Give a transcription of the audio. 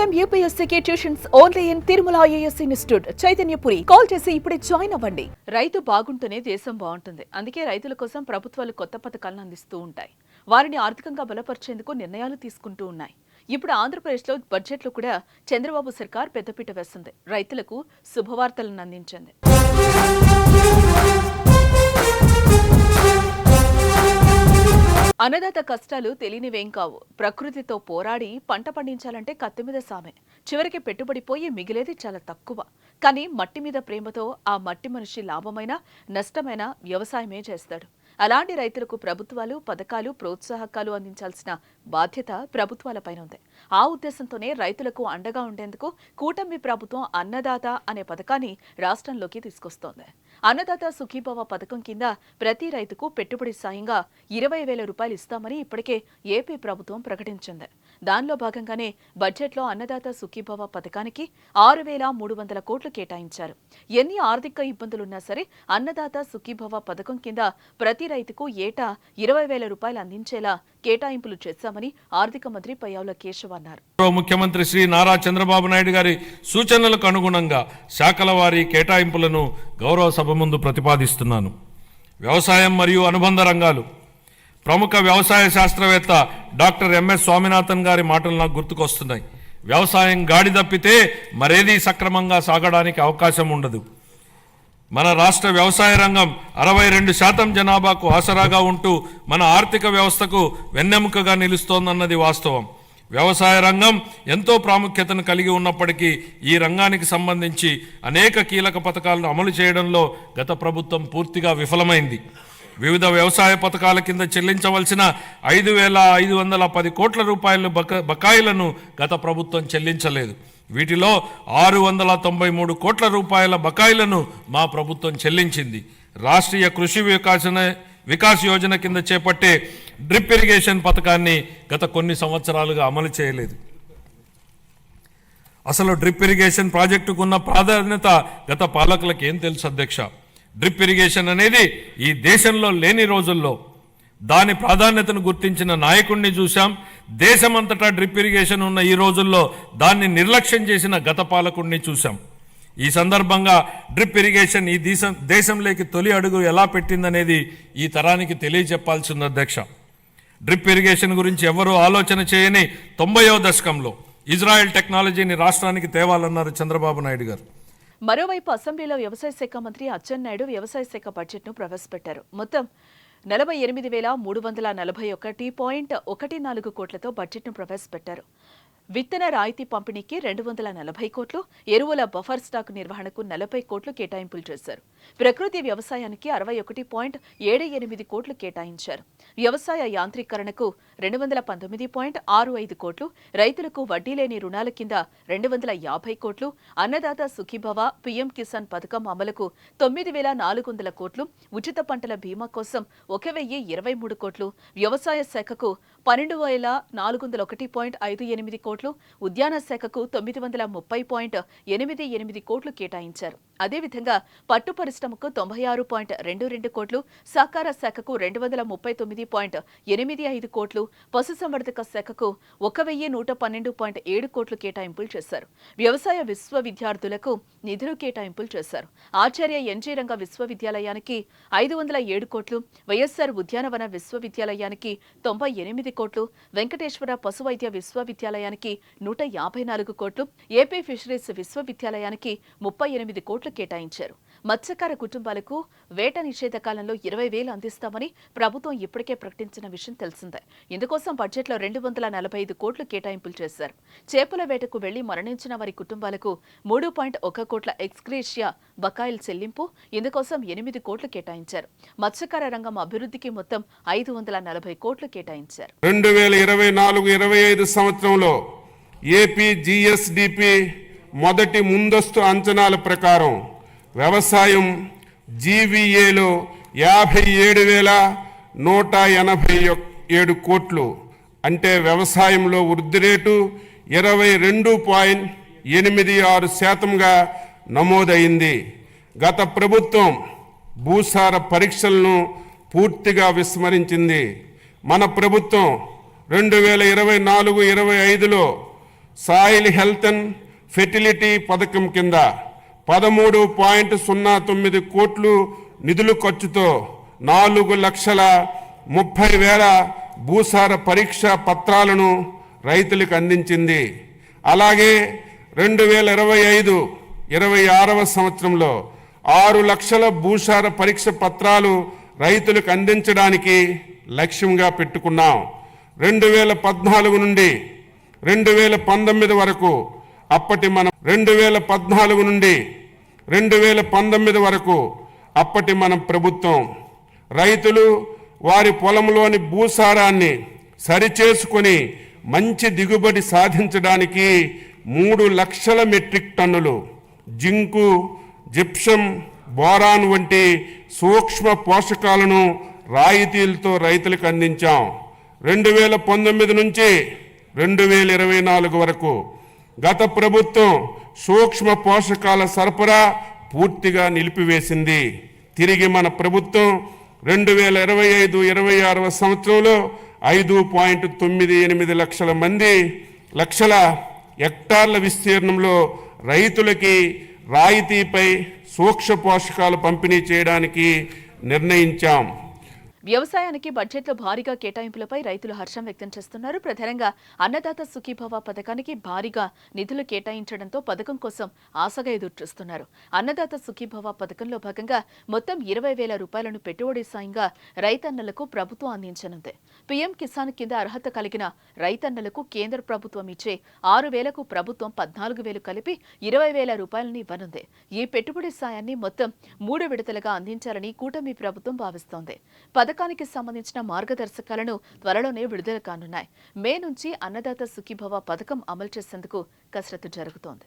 Time యూపీఎస్సీకి tuitions only in Tirumala IAS institute Chaitanyapuri call చేసి ఇప్పుడే join అవ్వండి. రైతు బాగుంటేనే దేశం బాగుంటుంది. అందుకే రైతుల కోసం ప్రభుత్వాలు కొత్త పథకాలను అందిస్తూ ఉంటాయి. వారిని ఆర్థికంగా బలపరిచేందుకు నిర్ణయాలు తీసుకుంటూ ఉన్నాయి. ఇప్పుడు ఆంధ్రప్రదేశ్లో బడ్జెట్లో కూడా చంద్రబాబు సర్కార్ పెద్దపీట వేస్తుంది. రైతులకు శుభవార్తలను అందించింది. అన్నదాత కష్టాలు తెలియనివేం కావు. ప్రకృతితో పోరాడి పంట పండించాలంటే కత్తి మీద సామే. చివరికి పెట్టుబడి పోయి మిగిలేది చాలా తక్కువ. కానీ మట్టి మీద ప్రేమతో ఆ మట్టి మనిషి లాభమైన నష్టమైన వ్యవసాయమే చేస్తాడు. అలాంటి రైతులకు ప్రభుత్వాలు పథకాలు ప్రోత్సాహకాలు అందించాల్సిన బాధ్యత ప్రభుత్వాలపైన ఉంది. ఆ ఉద్దేశంతోనే రైతులకు అండగా ఉండేందుకు కూటమి ప్రభుత్వం అన్నదాత అనే పథకాన్ని రాష్ట్రంలోకి తీసుకొస్తోంది. అన్నదాత సుఖీభవ పథకం కింద ప్రతి రైతుకు పెట్టుబడి సాయంగా ఇరవై వేల రూపాయలు ఇస్తామని ఇప్పటికే ఏపీ ప్రభుత్వం ప్రకటించింది. దానిలో భాగంగానే బడ్జెట్లో అన్నదాత సుఖీభవ పథకానికి ఆరు వేల మూడు వందల కోట్లు కేటాయించారు. ఎన్ని ఆర్థిక ఇబ్బందులున్నా సరే అన్నదాత సుఖీభవ పథకం కింద ప్రతి రైతుకు ఏటా ఇరవై వేల రూపాయలు అందించేలా కేటాయింపులు చేశామని ఆర్థిక మంత్రి పయ్యావుల కేశవ్ అన్నారు. ముఖ్యమంత్రి శ్రీ నారా చంద్రబాబు నాయుడు గారి సూచనలకు అనుగుణంగా శాఖల వారి కేటాయింపులను గౌరవ సభ ముందు ప్రతిపాదిస్తున్నాను. వ్యవసాయం మరియు అనుబంధ రంగాలు. ప్రముఖ వ్యవసాయ శాస్త్రవేత్త డాక్టర్ ఎంఎస్ స్వామినాథన్ గారి మాటలు నాకు గుర్తుకొస్తున్నాయి. వ్యవసాయం గాడి తప్పితే మరేదీ సక్రమంగా సాగడానికి అవకాశం ఉండదు. మన రాష్ట్ర వ్యవసాయ రంగం అరవై రెండు శాతం జనాభాకు ఆసరాగా ఉంటూ మన ఆర్థిక వ్యవస్థకు వెన్నెముకగా నిలుస్తోందన్నది వాస్తవం. వ్యవసాయ రంగం ఎంతో ప్రాముఖ్యతను కలిగి ఉన్నప్పటికీ ఈ రంగానికి సంబంధించి అనేక కీలక పథకాలను అమలు చేయడంలో గత ప్రభుత్వం పూర్తిగా విఫలమైంది. వివిధ వ్యవసాయ పథకాల కింద చెల్లించవలసిన ఐదు వేల ఐదు వందల పది కోట్ల రూపాయల బక బకాయిలను గత ప్రభుత్వం చెల్లించలేదు. వీటిలో ఆరు వందల తొంభై మూడు కోట్ల రూపాయల బకాయిలను మా ప్రభుత్వం చెల్లించింది. రాష్ట్రీయ కృషి వికాసన వికాస్ యోజన కింద చేపట్టే డ్రిప్ ఇరిగేషన్ పథకాన్ని గత కొన్ని సంవత్సరాలుగా అమలు చేయలేదు. అసలు డ్రిప్ ఇరిగేషన్ ప్రాజెక్టుకున్న ప్రాధాన్యత గత పాలకులకు ఏం తెలుసు అధ్యక్ష? డ్రిప్ ఇరిగేషన్ అనేది ఈ దేశంలో లేని రోజుల్లో దాని ప్రాధాన్యతను గుర్తించిన నాయకుడిని చూశాం. దేశమంతటా డ్రిప్ ఇరిగేషన్ ఉన్న ఈ రోజుల్లో దాన్ని నిర్లక్ష్యం చేసిన గత పాలకుడిని చూశాం. ఈ సందర్భంగా డ్రిప్ ఇరిగేషన్ ఈ దేశం దేశంలోకి తొలి అడుగు ఎలా పెట్టిందనేది ఈ తరానికి తెలియజెప్పాల్సింది అధ్యక్ష. డ్రిప్ ఇరిగేషన్ గురించి ఎవరూ ఆలోచన చేయని తొంభయో దశకంలో ఇజ్రాయెల్ టెక్నాలజీని రాష్ట్రానికి తేవాలన్నారు చంద్రబాబు నాయుడు గారు. మరోవైపు అసెంబ్లీలో వ్యవసాయ శాఖ మంత్రి అచ్చెన్నాయుడు వ్యవసాయ శాఖ బడ్జెట్ను ప్రవేశపెట్టారు. మొత్తం నలభై ఎనిమిది వేల మూడు వందల నలభై ఒకటి పాయింట్ ఒకటి నాలుగు కోట్లతో బడ్జెట్ను ప్రవేశపెట్టారు. విత్తన రాయితీ పంపిణీకి రెండు వందల నలభై కోట్లు ఎరువుల బఫర్ స్టాక్ నిర్వహణకు నలభై కోట్లు కేటాయింపులు చేశారు. ప్రకృతి వ్యవసాయానికి అరవై ఒకటి పాయింట్ ఏడు ఎనిమిది కోట్లు కేటాయించారు. వ్యవసాయ యాంత్రీకరణకు రెండు వందల పంతొమ్మిది పాయింట్ ఆరు ఐదు కోట్లు రైతులకు వడ్డీ లేని రుణాల కింద రెండు వందల యాభై కోట్లు అన్నదాత సుఖీభవ పీఎం కిసాన్ పథకం అమలుకు తొమ్మిది వేల నాలుగు వందల కోట్లు ఉచిత పంటల బీమా కోసం ఒక వెయ్యి ఇరవై మూడు కోట్లు వ్యవసాయ శాఖకు పన్నెండు వేల నాలుగు వందల ఒకటి పాయింట్ ఐదు ఎనిమిది కోట్లు ఉద్యాన శాఖకు తొమ్మిది వందల ముప్పై పాయింట్ ఎనిమిది ఎనిమిది కోట్లు కేటాయించారు. అదేవిధంగా పట్టు పరిశ్రమకు తొంభై ఆరు పాయింట్ రెండు రెండు కోట్లు సహకార శాఖకు రెండు వందల ముప్పై తొమ్మిది పాయింట్ ఎనిమిది ఐదు కోట్లు పశుసంవర్ధక శాఖకు ఒక వెయ్యి నూట పన్నెండు పాయింట్ ఏడు కోట్లు కేటాయింపులు చేశారు. వ్యవసాయ విశ్వవిద్యార్థులకు నిధులు కేటాయింపులు చేశారు. ఆచార్య ఎన్జీ రంగ విశ్వవిద్యాలయానికి ఐదు వందల ఏడు కోట్లు వైఎస్ఆర్ ఉద్యానవన విశ్వవిద్యాలయానికి తొంభై ఎనిమిది కోట్లు వెంకటేశ్వర పశువైద్య విశ్వవిద్యాలయానికి నూట యాభై నాలుగు కోట్లు ఏపీ ఫిషరీస్ విశ్వవిద్యాలయానికి ముప్పై ఎనిమిది కోట్లు కేటాయించారు. మత్స్యకార కుటుంబాలకు వేట నిషేధ కాలంలో ఇరవై వేలు అందిస్తామని ప్రభుత్వం ఇప్పటికే ప్రకటించిన విషయం తెలిసిందే. ఇందుకోసం బడ్జెట్లో రెండు వందల నలభై ఐదు కోట్లు కేటాయింపులు చేశారు. చేపల వేటకు వెళ్ళి మరణించిన వారి కుటుంబాలకు మూడు పాయింట్ ఒక కోట్ల ఎక్స్గ్రేషియా బకాయిల చెల్లింపు ఇందుకోసం ఎనిమిది కోట్లు కేటాయించారు. మత్స్యకార రంగం అభివృద్ధికి మొత్తం ఐదు వందల నలభై కోట్లు కేటాయించారు. రెండు వేల ఇరవై నాలుగు ఇరవై ఐదు సంవత్సరంలో ఏపీ జిఎస్డిపి మొదటి ముందస్తు అంచనాల ప్రకారం వ్యవసాయం జీవీఏలో యాభై ఏడు వేల నూట ఎనభై ఏడు కోట్లు. అంటే వ్యవసాయంలో వృద్ధి రేటు ఇరవై రెండు పాయింట్ ఎనిమిది ఆరు శాతంగా నమోదైంది. గత ప్రభుత్వం భూసార పరీక్షలను పూర్తిగా విస్మరించింది. మన ప్రభుత్వం రెండు వేల ఇరవై నాలుగు ఇరవై ఐదులో సాయిల్ హెల్త్ అండ్ ఫెర్టిలిటీ పథకం కింద పదమూడు పాయింట్ సున్నా తొమ్మిది కోట్లు నిధులు ఖర్చుతో నాలుగు లక్షల ముప్పై వేల భూసార పరీక్ష పత్రాలను రైతులకు అందించింది. అలాగే రెండు వేల ఇరవై ఐదు ఇరవై ఆరవ సంవత్సరంలో ఆరు లక్షల భూసార పరీక్ష పత్రాలు రైతులకు అందించడానికి లక్ష్యంగా పెట్టుకున్నాం. రెండు వేల పద్నాలుగు నుండి రెండు వేల పంతొమ్మిది వరకు అప్పటి మనం రెండు వేల పద్నాలుగు నుండి రెండు వేల పంతొమ్మిది వరకు అప్పటి మన ప్రభుత్వం. రైతులు వారి పొలంలోని భూసారాన్ని సరిచేసుకొని మంచి దిగుబడి సాధించడానికి మూడు లక్షల మెట్రిక్ టన్నులు జింకు జిప్సం బోరాన్ వంటి సూక్ష్మ పోషకాలను రాయితీలతో రైతులకు అందించాం. రెండు వేల పంతొమ్మిది నుంచి రెండు వేల ఇరవై నాలుగు వరకు గత ప్రభుత్వం సూక్ష్మ పోషకాల సరఫరా పూర్తిగా నిలిపివేసింది. తిరిగి మన ప్రభుత్వం రెండు వేల ఇరవై ఐదు ఇరవై ఆరవ సంవత్సరంలో ఐదు పాయింట్ తొమ్మిది ఎనిమిది లక్షల మంది లక్షల హెక్టార్ల విస్తీర్ణంలో రైతులకి రాయితీపై సూక్ష్మ పోషకాలు పంపిణీ చేయడానికి నిర్ణయించాం. వ్యవసాయానికి బడ్జెట్లో భారీగా కేటాయింపులపై రైతులు హర్షం వ్యక్తం చేస్తున్నారు. ప్రధానంగా అన్నదాత సుఖీభవ పథకానికి భారీగా నిధులు కేటాయించడంతో పథకం కోసం ఆశగా ఎదురుచూస్తున్నారు. అన్నదాత సుఖీభవ పథకంలో భాగంగా మొత్తం ఇరవై వేల రూపాయలను పెట్టుబడి సాయంగా రైతన్నలకు ప్రభుత్వం అందించనుంది. పీఎం కిసాన్ కింద అర్హత కలిగిన రైతన్నలకు కేంద్ర ప్రభుత్వం ఇచ్చే ఆరు వేలకు ప్రభుత్వం పద్నాలుగు వేలు కలిపి ఇరవై వేల రూపాయలను ఇవ్వనుంది. ఈ పెట్టుబడి సాయాన్ని మొత్తం మూడు విడతలుగా అందించాలని కూటమి ప్రభుత్వం భావిస్తోంది. పథకానికి సంబంధించిన మార్గదర్శకాలను త్వరలోనే విడుదల కానున్నాయి. మే నుంచి అన్నదాత సుఖీభవ పథకం అమలు చేసేందుకు కసరత్తు జరుగుతోంది.